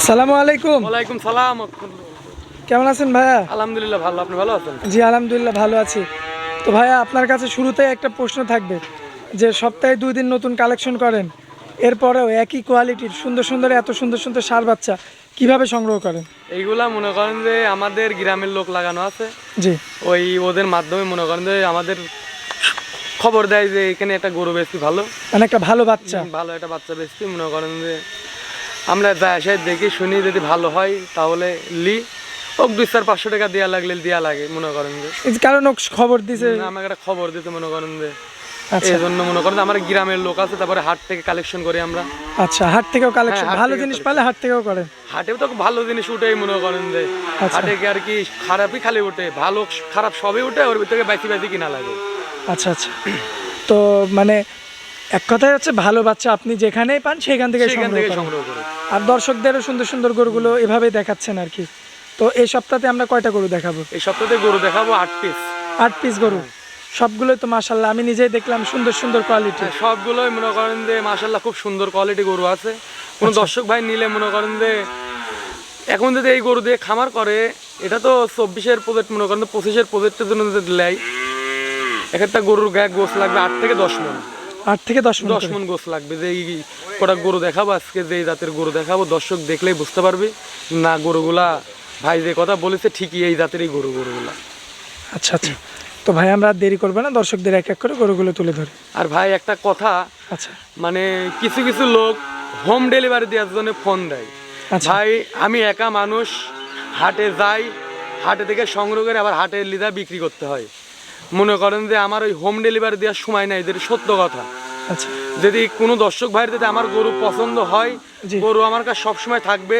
আসসালামু আলাইকুম। ওয়ালাইকুম সালাম। কেমন আছেন ভাইয়া? আলহামদুলিল্লাহ ভালো। আপনি ভালো আছেন? জি আলহামদুলিল্লাহ ভালো আছি। তো ভাইয়া আপনার কাছে শুরুতেই একটা প্রশ্ন থাকবে যে সপ্তাহে দুই দিন নতুন কালেকশন করেন এরপরেও একই কোয়ালিটির সুন্দর সুন্দর এত সুন্দর সুন্দর সার বাচ্চা কীভাবে সংগ্রহ করেন? এইগুলা মনে করেন যে আমাদের গ্রামের লোক লাগানো আছে। জি। ওই ওদের মাধ্যমে মনে করেন যে আমাদের খবর দেয় যে এখানে একটা গরু বেশি ভালো। মানে একটা ভালো বাচ্চা। ভালো একটা বাচ্চা বেশি। মনে করেন যে আমরা যা এসে দেখি শুনি যদি ভালো হয় তাহলে লি। ওক দুই চার পাঁচশো টাকা দেওয়া লাগলে দেওয়া লাগে মনে করেন যে। কারণ ও খবর দিছে। আমাকে একটা খবর দিতে মনে করেন যে। আচ্ছা। এই জন্য মনে করেন আমার গ্রামের লোক আছে তারপরে হাট থেকে কালেকশন করি আমরা। আচ্ছা হাট থেকেও কালেকশন হ্যাঁ, ভালো জিনিস পালে হাট থেকেও করেন হাটেও তো ভালো জিনিস উঠেই মনে করেন যে। আচ্ছা। হাটে কি আর কি খারাপই খালি উঠে ভালো খারাপ সবই উঠে ওর ভিতরে বাইসি বাইসি কিনা লাগে। আচ্ছা আচ্ছা। তো মানে এক কথায় হচ্ছে ভালো বাচ্চা আপনি যেখানেই পান সেখান থেকে সংগ্রহ করেন। করে আর দর্শকদেরও সুন্দর সুন্দর গরুগুলো এভাবেই দেখাচ্ছেন আর কি। তো এই সপ্তাহে আমরা কয়টা গরু দেখাবো? এই সপ্তাহে গরু দেখাবো আট পিস আট পিস গরু। সবগুলোই তো মাশাল্লাহ আমি নিজেই দেখলাম সুন্দর সুন্দর কোয়ালিটি সবগুলোই মনে করেন যে মাসাল্লাহ খুব সুন্দর কোয়ালিটি গরু আছে। কোনো আচ্ছা। দর্শক ভাই নিলে মনে করেন যে এখন যদি এই গরু দিয়ে খামার করে এটা তো চব্বিশের প্রজেক্ট মনে করেন পঁচিশের প্রজেক্টের জন্য যদি লেয় এক একটা গরুর গায়ে গোস লাগবে আট থেকে দশ মন। আট থেকে দশ দশ মন গোস লাগবে যে এই কটা গরু দেখাবো আজকে যে জাতের গরু দেখাবো দর্শক দেখলেই বুঝতে পারবে। না গরুগুলা ভাই যে কথা বলেছে ঠিকই এই জাতের এই গরু গরুগুলা। আচ্ছা আচ্ছা। তো ভাই আমরা দেরি করব না দর্শকদের এক এক করে গরুগুলো তুলে ধরি। আর ভাই একটা কথা আচ্ছা। মানে কিছু কিছু লোক হোম ডেলিভারি দেওয়ার জন্য ফোন দেয়। আচ্ছা। ভাই আমি একা মানুষ হাটে যাই হাটে থেকে সংগ্রহ করে আবার হাটে লিদা বিক্রি করতে হয়। মনে করেন যে আমার ওই হোম ডেলিভারি দেওয়ার সময় নাই যেটা সত্য কথা। আচ্ছা। যদি কোনো দর্শক ভাইয়ের যদি আমার গরু পছন্দ হয় গরু আমার কাছে সবসময় থাকবে।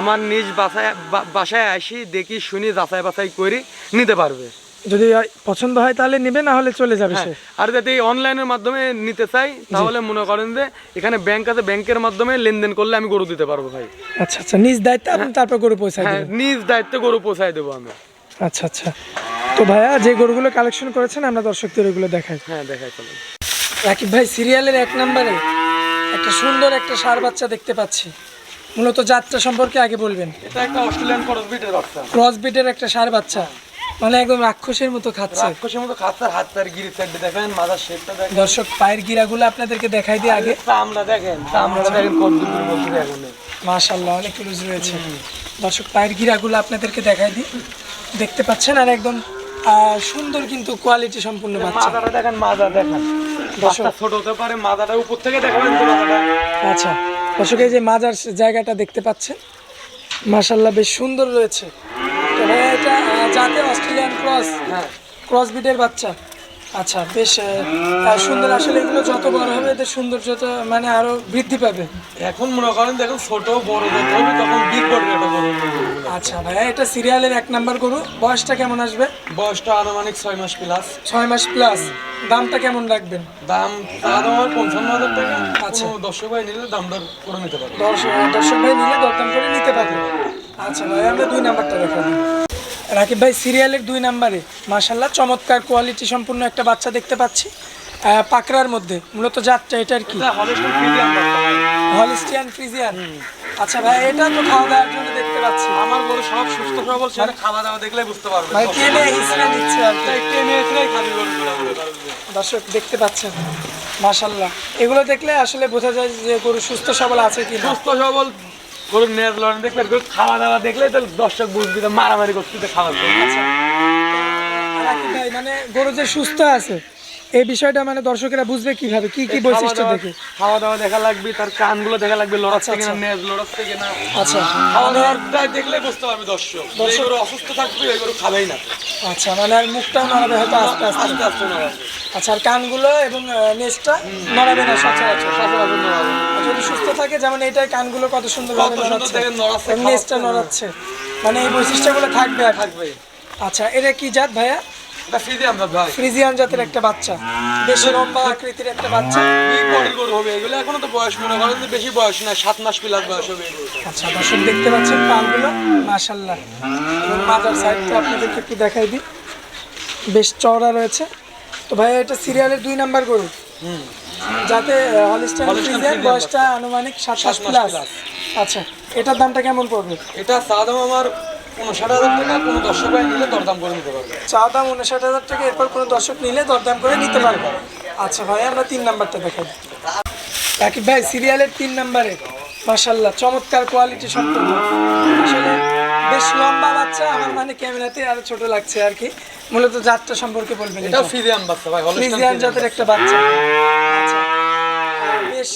আমার নিজ বাসায় বাসায় আসি দেখি শুনি যাচাই বাছাই করি নিতে পারবে। যদি পছন্দ হয় তাহলে নিবে না হলে চলে যাবে সে। হ্যাঁ, আর যদি অনলাইনের মাধ্যমে নিতে চাই তাহলে মনে করেন যে এখানে ব্যাংক আছে ব্যাংকের মাধ্যমে লেনদেন করলে আমি গরু দিতে পারব ভাই। আচ্ছা আচ্ছা নিজ দায়িত্বে আপনি তারপর গরু পৌঁছায় হ্যাঁ দেবেন। নিজ দায়িত্বে গরু পৌঁছায় দেবো আমি। আচ্ছা আচ্ছা। তো ভাইয়া যে গরুগুলো কালেকশন করেছেন আমরা দর্শকদের ওগুলো দেখাই। হ্যাঁ দেখাই চলো রাকিব ভাই সিরিয়ালের এক নম্বরে একটা সুন্দর একটা সার বাচ্চা দেখতে পাচ্ছি। মূলত যাত্রা সম্পর্কে আগে বলবেন। এটা একটা অস্ট্রেলিয়ান ক্রস বিটের বাচ্চা। ক্রস বিটের একটা সার বাচ্চা। মানে একদম রাক্ষসের মতো খাচ্ছে। রাক্ষসের মতো খাচ্ছে হাত তার গিরি সাইড দেখেন মাথার শেপটা দেখেন। দর্শক পায়ের গিরাগুলো আপনাদেরকে দেখাই দিয়ে আগে। চামড়া দেখেন চামড়াটা দেখেন কত দূর বলতে দেখেন মাশাল্লাহ অনেক লুজ রয়েছে। দর্শক পায়ের গিরাগুলো আপনাদেরকে দেখাই দিই। দেখতে পাচ্ছেন আর একদম সুন্দর কিন্তু কোয়ালিটি সম্পূর্ণ বাচ্চা। মাথাটা দেখেন মাজা দেখেন। বাচ্চা ছোট হতে পারে মাথাটা উপর থেকে দেখাবেন আচ্ছা দর্শক এই যে মাজার জায়গাটা দেখতে পাচ্ছেন মাশাল্লাহ বেশ সুন্দর রয়েছে। এটা আহ, অস্ট্রেলিয়ান ক্রস হ্যাঁ। ক্রস বিটের বাচ্চা। আচ্ছা বেশ সুন্দর। আসলে এগুলো যত বড় হবে এদের সৌন্দর্যতা মানে আরও বৃদ্ধি পাবে। এখন মনে করেন দেখুন ছোট বড় যত হবে তখন বিগ বড় বড় আচ্ছা ভাইয়া এটা সিরিয়ালের এক নাম্বার গরু। বয়সটা কেমন আসবে? বয়সটা আনুমানিক ছয় মাস প্লাস ছয় মাস প্লাস দামটা কেমন রাখবেন? দাম আরও পঞ্চান্ন হাজার টাকা। আচ্ছা। দর্শক ভাই নিলে দাম দর করে নিতে পারবে। দর্শক দর্শক ভাই নিলে দরদাম করে নিতে পারবে। আচ্ছা ভাই আমরা দুই নাম্বারটা দেখা রাকিব ভাই সিরিয়ালের দুই নাম্বারে। মাশাল্লাহ চমৎকার কোয়ালিটি সম্পূর্ণ একটা বাচ্চা দেখতে পাচ্ছি। পাকড়ার মধ্যে। মূলত জাতটা এটার কি? এটা হলিস্টিয়ান ফ্রিজিয়ান হলিস্টিয়ান ফ্রিজিয়ান আচ্ছা ভাই এটা তো খাওয়া দাওয়ার জন্য পাচ্ছি আমার গরু সব সুস্থ সবল সেটা খাওয়া দাওয়া দেখলে বুঝতে পারবে। ভাই টেনে হিসেবে দিচ্ছে আর কি। টেনে গরুগুলো দর্শক দেখতে পাচ্ছেন। মাশাল্লাহ এগুলো দেখলে আসলে বোঝা যায় যে গরু সুস্থ সবল আছে কি সুস্থ সবল গরুর লড়ান দেখলে গরু খাওয়া দাওয়া দেখলে তো দর্শক বুঝবি তো মারামারি করতে খাওয়া দাওয়া আর মানে গরু যে সুস্থ আছে এই বিষয়টা মানে দর্শকেরা বুঝবে কীভাবে কি কি বৈশিষ্ট্য দেখে। খাওয়া দাওয়া দেখা লাগবে তার কানগুলো দেখা লাগবে লড়াচ্ছে আচ্ছা, কিনা নেজ লড়াচ্ছে কিনা। আচ্ছা। খাওয়া দাওয়াটা দেখলে বুঝতে পারবে দর্শক। গরু অসুস্থ থাকবে এই গরু খাবেই না। আচ্ছা মানে আর মুখটাও নড়াবে হয়তো আস্তে আস্তে। আস্তে আস্তে নড়াবে। আচ্ছা আর কানগুলো এবং নেজটা নড়াবে না সচরাচর। সচরাচর নড়াবে। যদি সুস্থ থাকে যেমন এইটাই কানগুলো কত সুন্দর কত সুন্দর নড়াচ্ছে, নেজটা নড়াচ্ছে মানে এই বৈশিষ্ট্যগুলো থাকবে আর থাকবে। আচ্ছা এটা কি জাত ভাইয়া? ফ্রিজিয়ান জাতের একটা বাচ্চা। বেশ লম্বা আকৃতির একটা বাচ্চা। গরু হবে এগুলো। এখনও তো বয়স মনে করেন বেশি বয়স না সাত মাস প্লাস বয়স হবে আচ্ছা দর্শক দেখতে পাচ্ছেন পালগুলো? মাশাল্লাহ মাজার সাইডটা আপনাদেরকে একটু দেখাই দিই। বেশ চওড়া রয়েছে। তো ভাই এটা সিরিয়ালের দুই নাম্বার গরু। হুম। যাতে হলিস্টাইন Holstein ফ্রিজিয়ান বয়সটা আনুমানিক সাত মাস প্লাস আচ্ছা এটার দামটা কেমন পড়বে? এটা চা দাম আমার উনষাট হাজার টাকা কোনো দর্শক ভাই নিলে দরদাম করে নিতে পারবে। চা দাম উনষাট হাজার টাকা এরপর কোনো দর্শক নিলে দরদাম করে নিতে পারবে। আচ্ছা ভাই আমরা তিন নাম্বারটা দেখাই। রাকিব ভাই সিরিয়ালের তিন নাম্বারে। চমৎকার কোয়ালিটি সম্পূর্ণ। আসলে বেশ লম্বা বাচ্চা আমার মানে ক্যামেরাতে আরও ছোট লাগছে আর কি। মূলত জাতটা সম্পর্কে বলবেন এটা ফ্রিজিয়ান বাচ্চা ভাই ফ্রিজিয়ান জাতের একটা বাচ্চা। আচ্ছা বেশ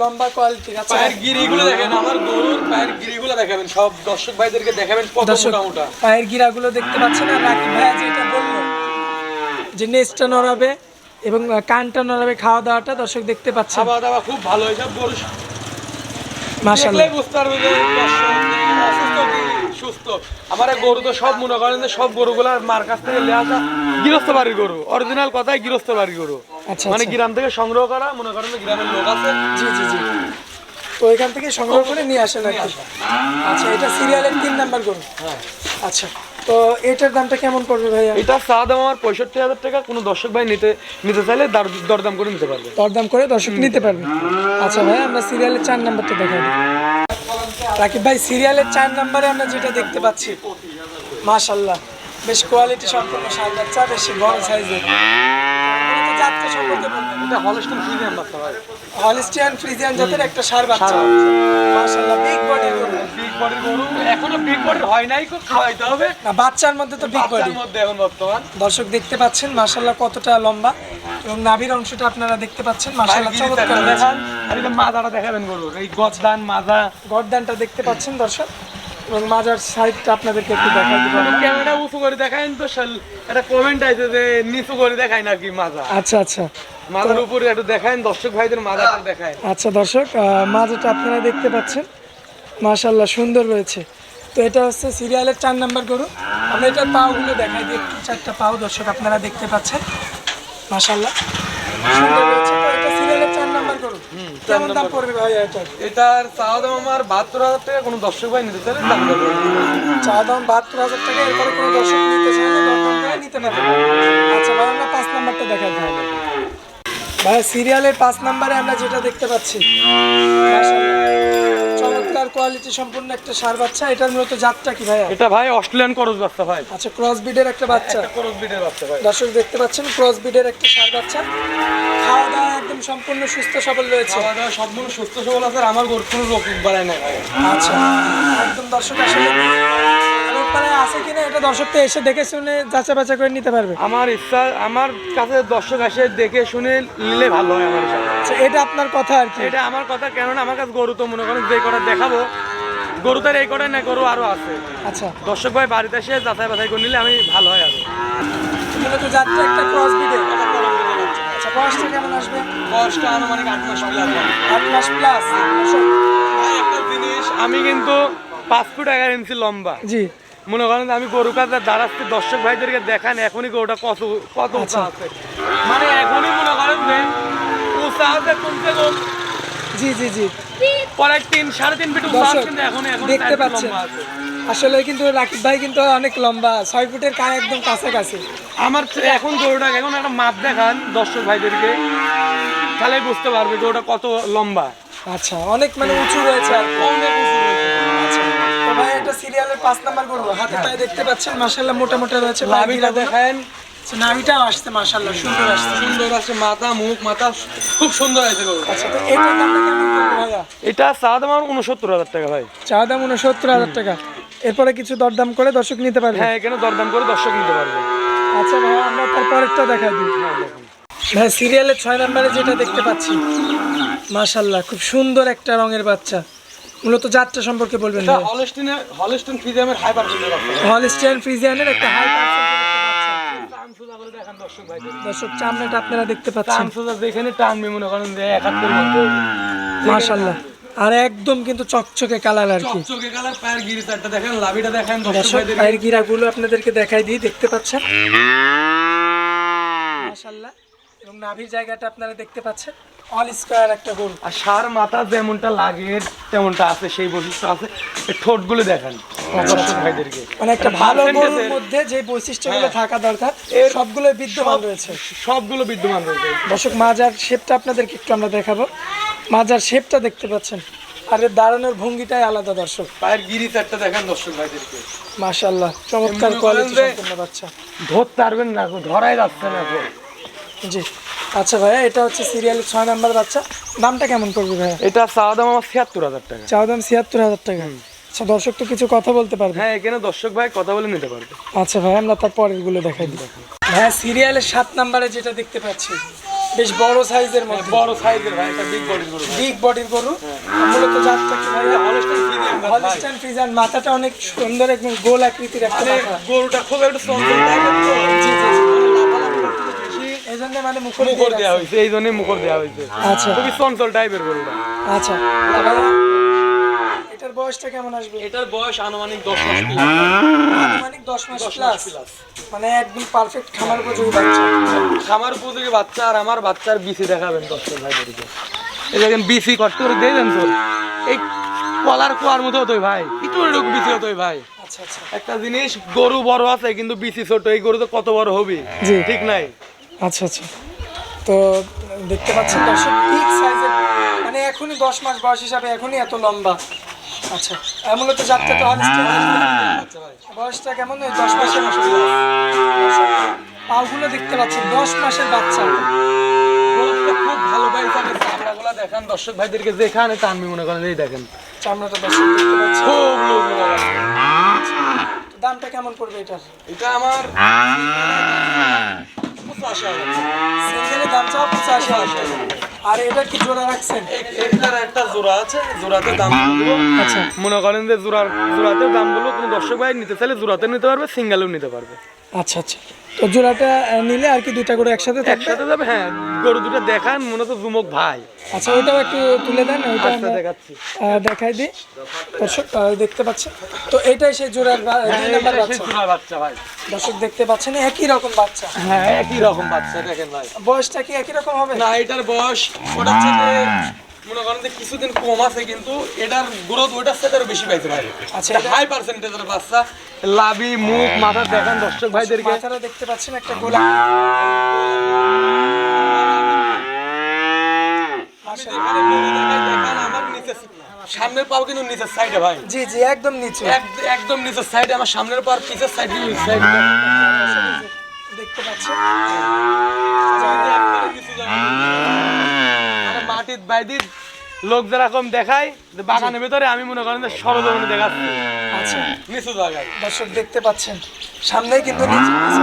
লম্বা কোয়ালিটির আচ্ছা। পায়ের গিরিগুলো দেখেন আমার গরুর পায়ের গিরিগুলো দেখাবেন। সব দর্শক ভাইদেরকে দেখাবেন কত মোটা পায়ের গিরাগুলো দেখতে পাচ্ছেন আর রাকিব ভাইয়া যেটা বলল যে নেচটা নড়াবে এবং কানটা নড়াবে খাওয়া দাওয়াটা দর্শক দেখতে পাচ্ছেন। খাওয়া দাওয়া খুব ভালো এসব গরু দেখলেই বুঝতে পারবে সুস্থ। আমার গরু তো সব মনে করেন যে সব গরুগুলা মার কাছ থেকে লেয়া আসা গৃহস্থ বাড়ির গরু। অরিজিনাল কথাই গৃহস্থ বাড়ির গরু। আচ্ছা, মানে আচ্ছা। গ্রাম থেকে সংগ্রহ করা মনে করেন গ্রামের লোক আছে। জি জি জি। তো এখান থেকে সংগ্রহ করে নিয়ে আসেন আচ্ছা এটা সিরিয়ালের তিন নাম্বার গরু? হ্যাঁ। আচ্ছা তো এটার দামটা কেমন পড়বে ভাইয়া? এটা চা দাম আমার পঁয়ষট্টি হাজার টাকা কোনো দর্শক ভাই নিতে নিতে চাইলে দর- দরদাম করে নিতে পারবে। দরদাম করে দর্শক নিতে পারবে। আচ্ছা ভাই আমরা সিরিয়ালের চার নাম্বারটা দিই রাকিব ভাই সিরিয়ালের চার নাম্বারে আমরা যেটা দেখতে পাচ্ছি মাশাল্লাহ বেশ কোয়ালিটি সম্পূর্ণ সার বাচ্চা বেশ বড় সাইজের জাতটা সম্পর্কে বলবেন এটা হলস্টন ফ্রিজিয়ান বাচ্চা ভাই। হলিস্টিয়ান ফ্রিজিয়ান জাতের একটা সার বাচ্চা। মাশাল্লাহ বিগ বডির গরু। বিগ বডির গরু। এখনও বিগ বডির হয় নাই খুব খাওয়াইতে হবে। না বাচ্চার মধ্যে তো বিগ বডি বাচ্চার মধ্যে এখন বর্তমান। দর্শক দেখতে পাচ্ছেন মাশাল্লাহ কতটা লম্বা। এবং নাভির অংশটা আপনারা দেখতে পাচ্ছেন মাশাল্লাহ চমৎকার দেখান। মাজাটা দেখাবেন গরুর এই গজদান মাজা। গর্দানটা দেখতে পাচ্ছেন দর্শক? এবং মাজার সাইডটা আপনাদেরকে একটু দেখাই ক্যামেরা উঁচু করে দেখায় তো শাল- একটা কমেন্ট আছে যে নিচু করে দেখায় নাকি মাজা। আচ্ছা আচ্ছা। মাজার উপরে একটু দেখায় দর্শক ভাইদের মাজাটা দেখায় আচ্ছা দর্শক মাজাটা আপনারা দেখতে পাচ্ছেন। মাশাল্লাহ সুন্দর রয়েছে। তো এটা হচ্ছে সিরিয়ালের চার নাম্বার গরু। আমরা এটার পাওগুলো দেখাই দিই। চারটা পাও দর্শক আপনারা দেখতে পাচ্ছেন। মাশাল্লাহ সুন্দর রয়েছে তো এটা সিরিয়ালের চার নাম্বার গরু কেমন দাম পড়বে ভাই এটার এটার চাওয়া দাম আমার বাহাত্তর হাজার টাকা কোনো দর্শক ভাই নিতে চাইলে দাম দাম বাহাত্তর হাজার টাকা এরপরে কোনো দর্শক নিতে চাইলে দরদাম করে নিতে পারবে। আচ্ছা ভাই আমরা পাঁচ নাম্বারটা দেখাই তাহলে। ভাই সিরিয়ালের পাঁচ নাম্বারে আমরা যেটা দেখতে পাচ্ছি চমৎকার কোয়ালিটি সম্পূর্ণ একটা সার বাচ্চা। এটার মূলত জাতটা কি ভাইয়া? এটা ভাই অস্ট্রেলিয়ান করজ বাচ্চা ভাই। আচ্ছা ক্রস বিডের একটা বাচ্চা। করজ বিটের বাচ্চা ভাই। দর্শক দেখতে পাচ্ছেন ক্রস বিডের একটা সার বাচ্চা। খাওয়া সম্পূর্ণ সুস্থ সবল রয়েছে। খাওয়া দাওয়া সম্পূর্ণ সুস্থ সবল আছে আর আমার গরু কোনো রোগ বাড়ায় না ভাই। আচ্ছা একদম দর্শক আসলে রোগ বালাই আছে কিনা এটা দর্শক তো এসে দেখে শুনে যাচা বাচা করে নিতে পারবে। আমার ইচ্ছা আমার কাছে দর্শক আসে দেখে শুনে নিলে ভালো হয় আমার আচ্ছা, এটা আপনার কথা আর কি? এটা আমার কথা কেননা আমার কাছে গরু তো মনে করেন যে কটা দেখাবো গরু তার এই কটাই না গরু আরও আছে। আচ্ছা। দর্শক ভাই বাড়িতে এসে যাচাই বাছাই করে নিলে আমি ভালো হয় আরও। মূলত যাত্রা একটা ক্রস আচ্ছা বয়সটা কেমন আসবে? বয়সটা আনুমানিক আট মাস প্লাস আট মাস প্লাস একটা জিনিস আমি কিন্তু পাঁচ ফুট এগারো ইঞ্চি লম্বা। জি। মনে করেন আমি গরু কাজ দাঁড়াচ্ছি দর্শক ভাইদেরকে দেখান এখনই গরুটা কত কত উঁচা আছে। মানে এখনই মনে করেন যে উঁচা আছে কম জি জি জি। তিন সাড়ে তিন ফিট কিন্তু এখন এখন দেখতে পাচ্ছেন। আসলে কিন্তু রাকিব ভাই কিন্তু অনেক লম্বা ছয় ফুটের কায় একদম কাছাকাছি। আমার এখন গরুটা এখন একটা মাপ দেখান দর্শক ভাইদেরকে। তাহলে বুঝতে পারবে গরুটা কত লম্বা। আচ্ছা অনেক মানে উঁচু রয়েছে অনেক উঁচু রয়েছে। আচ্ছা তো ভাই এটা সিরিয়ালের পাঁচ নাম্বার করব হাতে পায়ে দেখতে পাচ্ছেন মাশাল্লাহ মোটা মোটা রয়েছে দেখেন। নাভিটাও আসছে মাশাল্লাহ সুন্দর আসছে। সুন্দর আছে মাথা মুখ মাথা খুব সুন্দর আছে আচ্ছা তো ভাইয়া? এটা চা দাম আমার উনসত্তর হাজার টাকা ভাই। চা দাম উনসত্তর হাজার টাকা। এরপরে কিছু দরদাম করে দর্শক নিতে পারবে? হ্যাঁ এখানে দরদাম করে দর্শক নিতে পারবে। আচ্ছা ভাই আমরা তারপরেরটা দেখাই দিই। ভাই সিরিয়ালের ছয় নম্বরে যেটা দেখতে পাচ্ছি মাশাল্লাহ খুব সুন্দর একটা রঙের বাচ্চা। মূলত যাত্রা সম্পর্কে বলবেন এটা হলস্টিনে হলস্টিন ফ্রিজিয়ামের হাইপার সুন্দর আছে হলিস্টিয়ান ফ্রিজিয়ানের একটা হাই দর্শক চামড়াটা আপনারা দেখতে পাচ্ছেন। যেখানে টানবে মনে করেন যে একাত্তর মধ্যে মাশাল্লাহ আর একদম কিন্তু চকচকে কালার আর কি। চকচকে কালার পায়ের গিরা চারটা দেখেন লাভিটা দেখেন দর্শক পায়ের গিরাগুলো আপনাদেরকে দেখাই দিই দেখতে পাচ্ছেন? মাশাল্লাহ এবং নাভির জায়গাটা আপনারা দেখতে পাচ্ছেন। অল স্কোয়ার একটা গরু আর সার মাথা যেমনটা লাগে তেমনটা আছে সেই বৈশিষ্ট্য আছে। ঠোঁটগুলো দেখেন ভাইদেরকে। মানে একটা ভালো গরুর মধ্যে যে বৈশিষ্ট্যগুলো হ্যাঁ। থাকা দরকার সবগুলো বিদ্যমান রয়েছে। সবগুলো বিদ্যমান রয়েছে। দর্শক মাজার শেপটা আপনাদেরকে একটু আমরা দেখাবো। মাজার শেপটা দেখতে পাচ্ছেন। আর দাঁড়ানোর ভঙ্গিটাই আলাদা দর্শক। পায়ের গিরি চারটা দেখেন দর্শক ভাইদেরকে। মাশাল্লাহ চমৎকার কোয়ালিটি সম্পন্ন বাচ্চা। ধরতে পারবেন না ধরাই যাচ্ছে না জি। আচ্ছা ভাইয়া এটা হচ্ছে সিরিয়ালের ছয় নাম্বার বাচ্চা। দামটা কেমন পড়বে ভাইয়া? এটা চাওয়া দাম আমার ছিয়াত্তর হাজার টাকা। চাও দাম ছিয়াত্তর হাজার টাকা। আচ্ছা দর্শক তো কিছু কথা বলতে পারবে। হ্যাঁ এখানে দর্শক ভাই কথা বলে নিতে পারবে। আচ্ছা ভাই আমরা তার পরেরগুলো দেখাই দিই। হ্যাঁ সিরিয়ালের সাত নাম্বারে যেটা দেখতে পাচ্ছি বেশ বড় সাইজের মধ্যে। বড় সাইজের ভাই এটা বিগ বডির গরু। বিগ বডির গরু। মূলত জাতটা কি ভাই জাত ভাই। হলিস্টাইন ফ্রিজান মাথাটা অনেক সুন্দর একদম গোল আকৃতির একটা গরুটা খুব একটু তো। জি জি। মুখর দেওয়া হয়েছে এই জন্যই মুখর দেওয়া হয়েছে আচ্ছা। খুবই চঞ্চল টাইপের গরুটা। আচ্ছা। এটার বয়সটা কেমন আসবে? এটার বয়স আনুমানিক দশ মাস আনুমানিক দশ মাস প্লাস মানে একদম পারফেক্ট খামার উপযোগী বাচ্চা। আমার উপযোগী বাচ্চা আর আমার বাচ্চার বিসি দেখাবেন এই দেখেন বিসি কষ্ট করে দিয়ে দেন তো। এই কলার কোয়ার মতো হতোই ভাই। একটু এরকম বিসি হতোই ভাই। আচ্ছা আচ্ছা। একটা জিনিস গরু বড় আছে কিন্তু বিসি ছোট। এই গরু তো কত বড় হবে? ঠিক নাই? আচ্ছা আচ্ছা। তো দেখতে পাচ্ছেন দর্শক ঠিক সাইজের মানে এখনই দশ মাস বয়স হিসাবে এখনই এত লম্বা। আচ্ছা মূলত জাতটা তো হলিস্টাইন বয়সটা কেমন? ওই দশ মাসের পাগুলো দেখতে পাচ্ছেন দশ মাসের বাচ্চা। খুব ভালো ভাই এখানে চামড়াগুলা দেখান দর্শক ভাইদেরকে দেখান যেখানে টানবি মনে করেন এই দেখেন। চামড়াটা দর্শক দেখতে পাচ্ছেন। দামটা কেমন পড়বে এটার? এটা আমার পঁচাশি সিঙ্গেলের দাম চাও পঁচাশি হাজার আর এটা কি জোড়া রাখছেন? এটার একটা জোড়া আছে জোড়াতে দাম আচ্ছা। মনে করেন যে জোড়ার জোড়াতে দাম বলব কোনো দর্শক ভাই নিতে চাইলে জোড়াতে নিতে পারবে সিঙ্গেলও নিতে পারবে। আচ্ছা আচ্ছা। তো জোড়াটা নিলে আর কি দুইটা করে একসাথে থাকবে? একসাথে যাবে হ্যাঁ গরু দুটো দেখান মনে তো জুমক ভাই। আচ্ছা ওইটাও একটু তুলে দেন ওইটা আচ্ছা দেখাচ্ছি। দেখাই দিই। দর্শক দেখতে পাচ্ছেন? তো এটাই সেই জোড়ার বা- দুই নাম্বার বাচ্চা। ভাই। দর্শক দেখতে পাচ্ছেন একই রকম বাচ্চা। হ্যাঁ একই রকম বাচ্চা দেখেন ভাই। বয়সটা কি একই রকম হবে? না এটার বয়স সাথে মনে করেন যে কিছুদিন কম আছে কিন্তু এটার গ্রোথ ওটার সাথে আরও বেশি পাইছে ভাই আচ্ছা, এটা হাই পার্সেন্টেজের বাচ্চা লাভি মুখ মাথা দেখান দর্শক ভাইদেরকে। মাথাটা দেখতে পাচ্ছেন একটা গোলা। সামনের পাও কিন্তু নিচের সাইডে ভাই। জি জি একদম নিচে। এক- একদম নিচের সাইডে আমার সামনের পার পিছের সাইডে সাইড দেখতে পাচ্ছেন? মাটির বাইদির লোক যেরকম দেখায় যে বাগানের ভিতরে আমি মনে করেন যে সরজমিনে দেখাচ্ছি। আচ্ছা। নিচু জায়গায়। দর্শক দেখতে পাচ্ছেন সামনেই কিন্তু নিচু নিচু।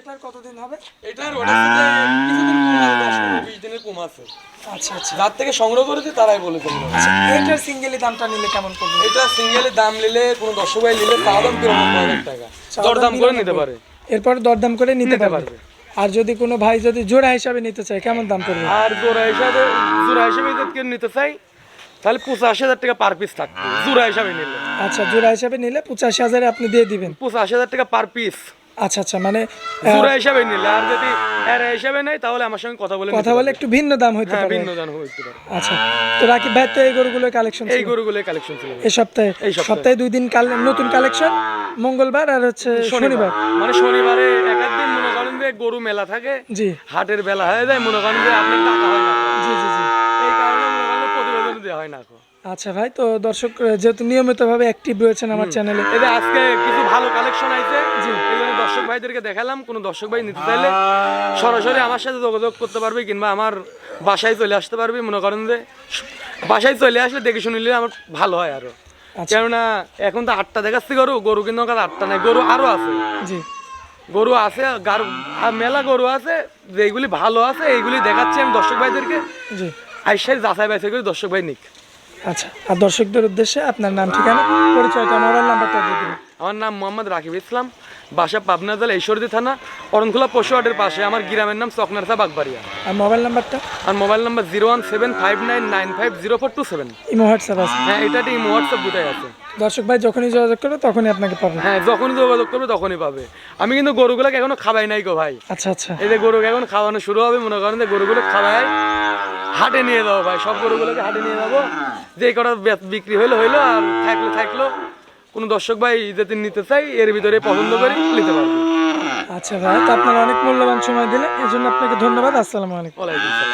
এটার কতদিন হবে? এটার ওটার কিছুদিন আছে, দশ বিশ দিনের কম আছে। আচ্ছা আচ্ছা। যার থেকে সংগ্রহ করেছি তারাই এটার সিঙ্গেলি দামটা নিলে কেমন পড়বে এটা দাম নিলে কোনো দর্শক নিলে দাম টাকা। দরদাম করে নিতে পারে। এরপর দরদাম করে নিতে পারবে। আর যদি কোনো ভাই যদি জোড়া হিসাবে নিতে চায় কেমন দাম পড়বে? আর জোড়া হিসাবে জোড়া হিসাবে যদি কেউ নিতে চাই তাহলে পঁচাশি হাজার টাকা পার পিস থাকবে জোড়া হিসাবে নিলে। আচ্ছা জোড়া হিসাবে নিলে পঁচাশি হাজারে আপনি দিয়ে দিবেন। পঁচাশি হাজার টাকা পার পিস আচ্ছা আচ্ছা মানে জোড়া হিসাবে নিলে আর যদি এর হিসাবে নেই তাহলে আমার সঙ্গে কথা বলে কথা বলে একটু ভিন্ন দাম হইতে হ্যাঁ পারে। ভিন্ন জন হইতে পারে। আচ্ছা তো রাকিব ভাই তো এই গরুগুলো কালেকশন এই গরুগুলো কালেকশন ছিল। এই সপ্তাহে? এই সপ্তাহে। দুই দিন কাল নতুন কালেকশন মঙ্গলবার আর হচ্ছে শনিবার। মানে শনিবারে এক একদিন মনে করেন যে গরু মেলা থাকে জি। হাটের বেলা হয়ে যায় মনে করেন যে আপনার টাকা হয় না। জি জি জি। এই কারণে মনে করেন প্রতিবেদন দেওয়া হয় না আচ্ছা ভাই তো দর্শক যেহেতু নিয়মিতভাবে অ্যাক্টিভ রয়েছেন আমার চ্যানেলে আজকে কিছু ভালো কালেকশন আছে জি। দর্শক ভাইদেরকে দেখালাম কোনো দর্শক ভাই নিতে চাইলে সরাসরি আমার সাথে যোগাযোগ করতে পারবে কিংবা আমার বাসায় চলে আসতে পারবে মনে করেন যে বাসায় চলে আসলে দেখে শুনিলে আমার ভালো হয় আরও। আচ্ছা। কেননা এখন তো আটটা দেখাচ্ছি গরু? গরু কিন্তু আমার আটটা নাই গরু আরও আছে। জি। গরু আছে মেলা গরু আছে যেগুলি ভালো আছে এইগুলি দেখাচ্ছি আমি দর্শক ভাইদেরকে। জি। আইসাই যাচাই বাছাই করে দর্শক ভাই নিক। আচ্ছা আর দর্শকদের উদ্দেশ্যে আপনার নাম ঠিকানা পরিচয়টা মোবাইল নাম্বারটা দিয়ে দিন। আমার নাম মোহাম্মদ রাকিব ইসলাম। বাসা পাবনা জেলা ঈশ্বরদী থানা অরণখোলা পশু হাটের পাশে। আমার গ্রামের নাম চকনারসা বাগবাড়িয়া। আর মোবাইল নাম্বারটা? আর mobile number zero one seven five nine nine five zero four two seven. Imo WhatsApp আছে। হ্যাঁ এটা এই হোয়াটসঅ্যাপ দুটাই আছে। দর্শক ভাই যখনই যোগাযোগ করবে তখনই আপনাকে পাবে। হ্যাঁ যখনই যোগাযোগ করবে তখনই পাবে। আমি কিন্তু গরুগুলোকে এখনও খাবাই নাই গো ভাই। আচ্ছা আচ্ছা। এই যে গরুকে এখন খাওয়ানো শুরু হবে মনে করেন যে গরুগুলো খাওয়ায় হাটে নিয়ে যাব ভাই। সব গরুগুলোকে হাটে নিয়ে যাব। যে কটা বিক্রি হইল হইল আর থাকল থাকল। কোনো দর্শক ভাই যাতে নিতে চাই এর ভিতরে পছন্দ করে নিতে পারবে। আচ্ছা ভাই আপনার অনেক মূল্যবান সময় দিলেন এই জন্য আপনাকে ধন্যবাদ আসসালামু আলাইকুম। ওয়ালাইকুম